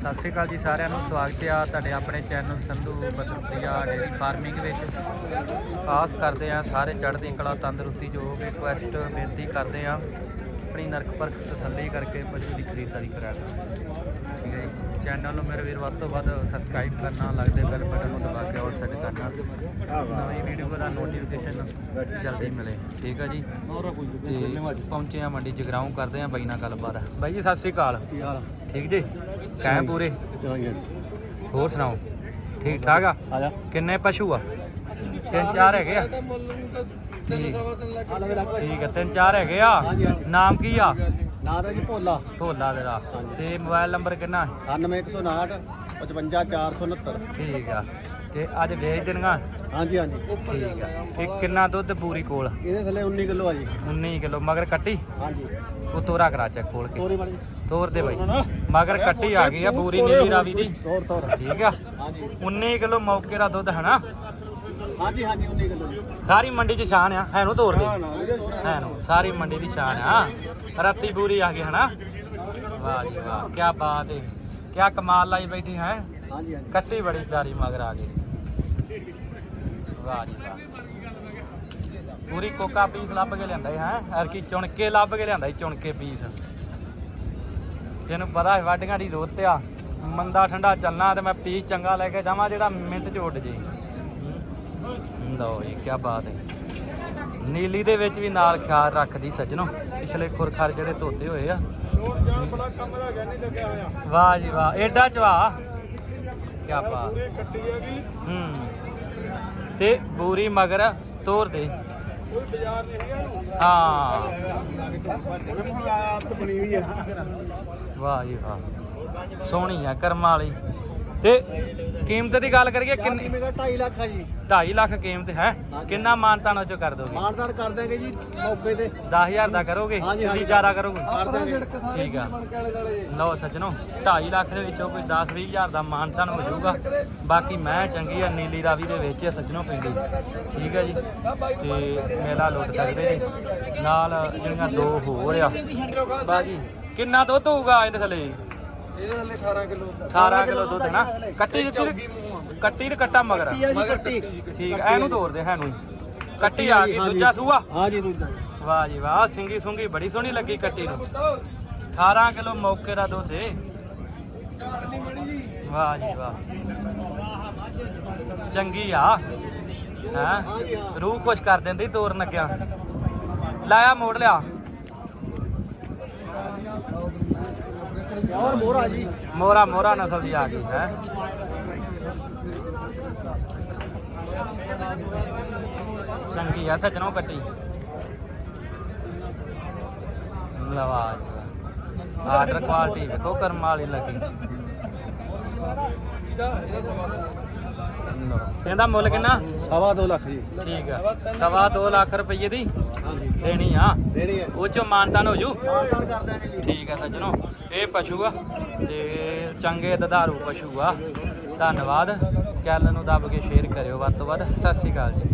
ਸਤਿ ਸ਼੍ਰੀ ਅਕਾਲ ਜੀ ਸਾਰਿਆਂ ਨੂੰ ਸਵਾਗਤ ਹੈ ਤੁਹਾਡੇ ਆਪਣੇ channel Sandhu Badarpriya dairy farming ਵਿੱਚ। ਆਸ ਕਰਦੇ ਆ ਸਾਰੇ ਚੜ੍ਹਦੀ ਕਲਾ ਤੰਦਰੁਸਤੀ ਜੋ ਵੀ ਰਿਕੁਐਸਟ ਬੇਨਤੀ ਕਰਦੇ ਆ ਆਪਣੀ ਨਰਕ ਪਰਖ ਤਸੱਲੀ ਕਰਕੇ ਪਸ਼ੂ ਦੀ ਖਰੀਦਦਾਰੀ ਕਰੋ ਠੀਕ ਹੈ ਜੀ। ਚੈਨਲ ਨੂੰ ਮੇਰੇ ਵੀਰ ਵੱਧ ਤੋਂ ਵੱਧ ਸਬਸਕ੍ਰਾਈਬ ਕਰਨਾ ਲੱਗਦੇ ਬੈਲ ਬਟਨ ਨੂੰ ਦਬਾ ਕੇ ਆਲ ਸੈੱਟ ਕਰਨਾ। ਨਵੀਂ ਵੀਡੀਓ ਦਾ ਨੋਟੀਫਿਕੇਸ਼ਨ ਜਲਦੀ ਮਿਲੇ। ਠੀਕ ਹੈ ਜੀ। ਤੇ ਪਹੁੰਚੇ ਆ ਮੰਡੀ ਜਗਰਾਉਂ ਕਰਦੇ ਆ ਬਾਈ ਨਾਲ ਗੱਲਬਾਤ। ਬਾਈ ਜੀ ਸਤਿ ਸ਼੍ਰੀ ਅਕਾਲ। ਕੀ ਹਾਲ ਠੀਕ ਜੀ? ਕਾਇਮ ਪੂਰੇ? ਹੋਰ ਸੁਣਾਓ? ਠੀਕ ਠਾਕ ਆ? ਆ ਜਾ। ਕਿੰਨੇ ਪਸ਼ੂ ਆ? ਤਿੰਨ ਚਾਰ ਹੈਗੇ ਆ। ਠੀਕ। ਆ ਤਿੰਨ ਚਾਰ ਹੈਗੇ ਆ। ਨਾਮ ਕੀ ਆ? ਨਾਂ ਤਾਂ ਜੀ ਭੋਲਾ। ਢੋਲਾ ਤੇਰਾ। ਤੇ ਮੋਬਾਈਲ ਨੰਬਰ ਕਿੰਨਾ? 9159 55469 ਠੀਕ ਆ। ਤੇ ਅੱਜ ਵੇਚ ਦੇਣਗਾ? ਹਾਂਜੀ ਹਾਂਜੀ। ਠੀਕ ਆ। ਇਹ ਕਿੰਨਾ ਦੁੱਧ ਪੂਰੀ ਕੋਲ? ਇਹਦੇ ਥੱਲੇ 19 ਕਿਲੋ ਆ ਜੀ। 19 ਕਿਲੋ ਮਗਰ ਕੱਟੀ? ਹਾਂਜੀ। ਉਹ ਤੋਰਾ ਕਰਾ ਚੈੱਕ ਖੋਲ ਕੇ। ਤੋਰੀ ਦੇ ਬਾਈ। ਮਗਰ ਕੱਟੀ ਆ ਗਈ ਆ ਪੂਰੀ ਨੀਲੀ ਰਾਵੀ ਦੀ। ਤੋਰ ਤੋਰ। ਠੀਕ ਆ। ਹਾਂਜੀ। 19 ਕਿਲੋ ਮੌਕੇ ਦਾ ਦੁੱਧ ਹੈ ਨਾ ਹਾਂਜੀ ਹਾਂਜੀ 19 ਕਿਲੋ ਸਾਰੀ ਮੰਡੀ 'ਚ ਸ਼ਾਨ ਆ। ਹੈ ਨੂੰ ਤੋਰ ਦੇ। ਹੈ ਨੂੰ ਸਾਰੀ ਮੰਡੀ ਦੀ ਸ਼ਾਨ ਆ। ਰੱਤੀ ਪੂਰੀ ਆ ਗਈ ਹਨਾ? ਵਾਹ ਜੀ ਵਾਹ। ਕੀ ਬਾਤ ਹੈ ਕੀ ਕਮਾਲ ਲਾਈ ਬੈਠੀ ਹੈ। ਹਾਂਜੀ ਹਾਂਜੀ। ਕੱਟੀ ਬੜੀ ਪਿਆਰੀ ਮਗਰ ਆ ਗਈ। ਵਾਹ ਜੀ ਵਾਹ ਪੂਰੀ ਕੋਕਾ ਪੀਸ ਲੱਭ ਕੇ ਲਿਆਂਦਾ ਹੈ? ਹਰ ਕੀ ਚੁਣ ਕੇ ਲੱਭ ਕੇ ਲਿਆਂਦਾ ਚੁਣ ਕੇ ਪੀਸ। ਤੈਨੂੰ ਪਤਾ ਹੈ ਵਾਢੀਆਂ ਦੀ ਰੋਤ ਆ। ਮੰਦਾ ਠੰਡਾ ਚੱਲਣਾ ਤੇ ਮੈਂ ਪੀਸ ਚੰਗਾ ਲੈ ਕੇ ਜਾਵਾਂ ਜਿਹੜਾ ਮਿੰਟ ਚ ਉੱਡ ਜੇ। ਲਓ ਜੀ ਕੀ ਬਾਤ ਹੈ। ਨੀਲੀ ਦੇ ਵਿੱਚ ਵੀ ਨਾਲ ਖਿਆਲ ਰੱਖਦੀ ਸੱਜਣੋ। ਪਿਛਲੇ ਖੁਰਖਰ ਜਿਹੜੇ ਧੋਤੇ ਹੋਏ ਆ। ਬੜਾ ਕੰਮ ਦਾ ਗਿਆ ਨਹੀਂ ਲੱਗਿਆ ਹੋਇਆ ਵਾਹ ਜੀ ਵਾਹ ਏਡਾ ਚਵਾ ਕੀ ਬਾਤ। ਕੱਟੀ ਹੈਗੀ। ਹੂੰ। ਤੇ ਬੂਰੀ ਮਗਰ ਤੋਰ ਦੇ। ਕੋਈ ਬਾਜ਼ਾਰ ਨਹੀਂ ਹੈਗਾ ਹਾਂ। ਆਪ ਬਣੀ ਹੋਈ ਹੈ ਵਾਹ ਜੀ ਵਾਹ। ਸੋਹਣੀ ਆ ਕਰਮਾਂ ਵਾਲੀ। ਤੇ ਕੀਮਤ ਦੀ ਗੱਲ ਕਰੀਏ ਕਿੰਨੀ? ਮੇਰਾ 2.5 ਲੱਖ ਆ ਜੀ। 2.5 ਲੱਖ ਕੀਮਤ ਹੈ। ਕਿੰਨਾ ਮਾਨਤਾਨ ਉਹ ਚੋਂ ਕਰ ਦੋਗੇ? ਮਾਨਦਾਰ ਕਰ ਦਾਂਗੇ ਜੀ ਮੌਕੇ ਤੇ। 10000 ਦਾ ਕਰੋਗੇ? ਹਾਂਜੀ, ਹਾਂਜੀ। ਕੀ ਜ਼ਿਆਦਾ ਕਰੋਗੇ? ਕਰ ਦਾਂਗੇ ਠੀਕ ਆ। ਲਓ ਸੱਜਣੋ 2.5 ਲੱਖ ਦੇ ਵਿੱਚੋਂ ਕੋਈ 10 20000 ਦਾ ਮਾਨਤਾਨ ਹੋ ਜਾਊਗਾ। ਬਾਕੀ ਮੈਂ ਚੰਗੀ ਆ ਨੀਲੀ ਰਾਵੀ ਦੇ ਵਿੱਚ ਆ ਸੱਜਣੋ ਪੈਂਦੀ ਠੀਕ ਹੈ ਜੀ। ਤੇ ਮੇਲਾ ਲੁੱਟ ਸਕਦੇ ਜੀ। ਨਾਲ ਜਿਹੜੀਆਂ ਦੋ ਹੋਰ ਆ। ਬਾਜੀ ਕਿੰਨਾ ਦੁੱਧ ਹੋਊਗਾ ਇਹਦੇ ਥੱਲੇ? ਇਹਦੇ ਥੱਲੇ 18 ਕਿਲੋ 18 ਕਿਲੋ ਦੁੱਧ ਹੈ ਨਾ? ਕੱਟੀ ਦਿੱਤੀ ਕੱਟੀ ਤੇ ਕੱਟਾ ਮਗਰ। ਕੱਟੀ ਆ ਜੀ ਕੱਟੀ। ਠੀਕ ਐ ਇਹਨੂੰ ਤੋੜ ਦੇ ਹੈਨੂੰ ਹੀ। ਕੱਟੀ ਆ ਗਈ ਦੂਜਾ ਸੂਆ। ਹਾਂਜੀ ਦੂਜਾ ਵਾਹ ਜੀ ਵਾਹ ਸਿੰਗੀ ਸੁੰਗੀ ਬੜੀ ਸੋਹਣੀ ਲੱਗੀ ਕੱਟੀ ਨੂੰ। 18 ਕਿਲੋ ਮੌਕੇ ਦਾ ਦੁੱਧ ਏ। ਵਾਹ ਜੀ ਵਾਹ। ਚੰਗੀ ਆ। ਹਾਂ। ਰੂਹ ਖੁਸ਼ ਕਰ ਦਿੰਦੀ ਤੋਰਨ ਲੱਗਿਆ। ਲਾਇਆ ਮੋੜ ਲਿਆ। ਹੋਰ ਮੋਹਰਾ ਜੀ ਮੋਰਾ ਮੋਰਾ ਨਸਲ ਦੀ ਆ ਗਈ ਹੈ। ਚੰਗੀ ਆ, ਸੱਜਣੋਂ ਕੱਟੀ। ਲਵਾ ਆਰਡਰ ਕੁਆਲਿਟੀ ਵੇਖੋ, ਕਰਮ ਵਾਲੀ ਲੱਗੀ। ਲਓ। ਇਹਦਾ ਮੁੱਲ ਕਿੰਨਾ? ਸਵਾ 2 ਲੱਖ ਜੀ। ਠੀਕ ਆ। ਸਵਾ 2 ਲੱਖ ਰੁਪਏ ਦੀ ਹਾਂਜੀ। ਦੇਣੀ ਆ। ਦੇਣੀ ਹੈ ਉਹ ਚੋਂ ਮਾਨਤਾਨ ਹੋ ਜੂ? ਮਾਨਦਾਰ ਕਰ ਦਾਂਗੇ ਠੀਕ ਹੈ ਸੱਜਣੋ ਇਹ ਪਸ਼ੂ ਆ ਤੇ ਚੰਗੇ ਦਧਾਰੂ ਪਸ਼ੂ ਆ। ਧੰਨਵਾਦ। ਚੈਨਲ ਨੂੰ ਦੱਬ ਕੇ ਸ਼ੇਅਰ ਕਰਿਓ ਵੱਧ ਤੋਂ ਵੱਧ। ਸਤਿ ਸ਼੍ਰੀ ਅਕਾਲ ਜੀ।